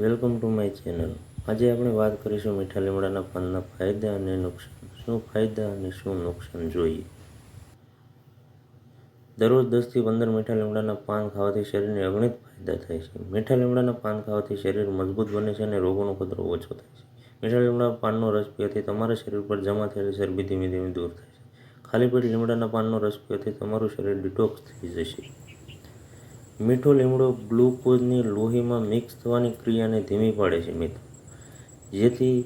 Welcome to my channel. આજે આપણે વાત કરીશું મીઠા લીમડાના પાનના ફાયદા અને નુકસાન. શું ફાયદા અને શું નુકસાન જોઈએ? દરરોજ દસથી પંદર મીઠા લીમડાના પાન ખાવાથી શરીરને અગણિત ફાયદા થાય છે. મીઠા લીમડાના પાન ખાવાથી શરીર મજબૂત બને છે અને રોગોનો ખતરો ઓછો થાય છે. મીઠા લીમડાના પાનનો રસ પીવાથી તમારા શરીર પર જમા થયેલી ચરબી ધીમે ધીમે દૂર થાય છે. ખાલી પેટ લીમડાના પાનનો રસ પીવાથી તમારું શરીર ડિટોક્સ થઈ જશે. મીઠો લીમડો ગ્લુકોઝની લોહીમાં મિક્સ થવાની ક્રિયાને ધીમી પાડે છે મિત્રો જેથી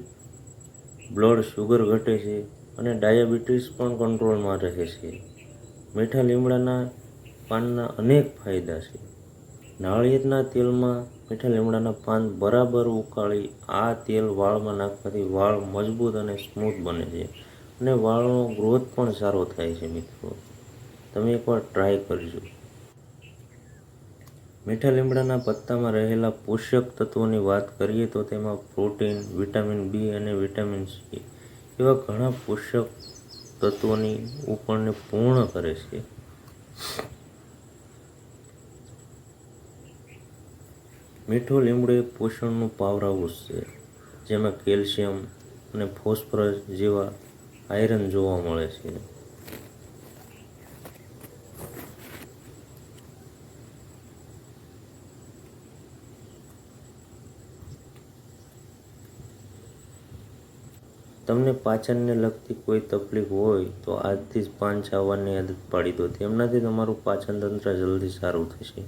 બ્લડ શુગર ઘટે છે અને ડાયાબિટીસ પણ કંટ્રોલમાં રહે છે. મીઠા લીમડાના પાનના અનેક ફાયદા છે. નાળિયેરના તેલમાં મીઠા લીમડાના પાન બરાબર ઉકાળી આ તેલ વાળમાં નાખવાથી વાળ મજબૂત અને સ્મૂથ બને છે અને વાળનો ગ્રોથ પણ સારો થાય છે મિત્રો. તમે એકવાર ટ્રાય કરજો. મીઠા લીમડાના પત્તામાં રહેલા પોષક તત્વોની વાત કરીએ તો તેમાં પ્રોટીન, વિટામિન બી અને વિટામિન સી એવા ઘણા પોષક તત્વોની ઉપરને પૂર્ણ કરે છે. મીઠો લીમડો એ પોષણનું પાવર હાઉસ છે, જેમાં કેલ્શિયમ અને ફોસ્ફરસ જેવા આયરન જોવા મળે છે. તમને પાચનને લગતી કોઈ તકલીફ હોય તો આજથી જ પાન ચાવવાની આદત પાડી દો. તેમનાથી તમારું પાચન તંત્ર જલ્દી સારું થશે.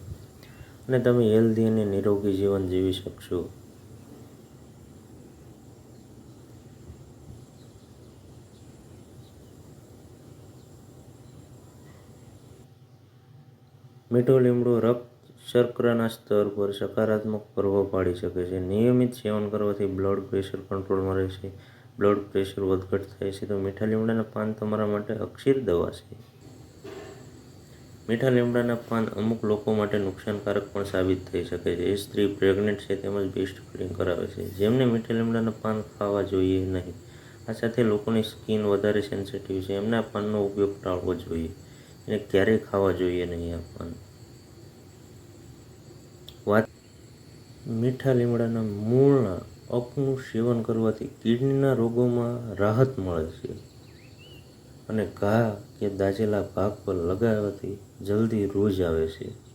અને તમે હેલ્ધી અને નિરોગી જીવન જીવી શકશો. મીઠો લીમડો રક્ત શર્કરાના સ્તર પર સકારાત્મક પ્રભાવ પાડી શકે છે. નિયમિત સેવન કરવાથી બ્લડ પ્રેશર કંટ્રોલમાં રહેશે. બ્લડ પ્રેશર વધઘટ થાય છે, તો મીઠા લીમડાના પાન તમારા માટે અક્ષીર દવા છે. મીઠા લીમડાના પાન અમુક લોકો માટે નુકસાનકારક પણ સાબિત થઈ શકે છે. એ સ્ત્રી પ્રેગ્નેન્ટ છે, તેમજ બેસ્ટ ફીડિંગ કરાવે છે. જેમને મીઠા લીમડાના પાન ખાવા જોઈએ નહીં. આ સાથે લોકોની સ્કિન વધારે સેન્સિટિવ છે. એમને પાનનો ઉપયોગ ટાળવો જોઈએ. એને ક્યારેય ખાવા જોઈએ નહીં આ પાન. વાત મીઠા લીમડાના મૂળના અપનું સેવન કરવાથી કિડનીના રોગોમાં રાહત મળે છે. અને ઘા કે દાઝેલા ભાગ પર લગાવવાથી જલ્દી રોજ આવે છે.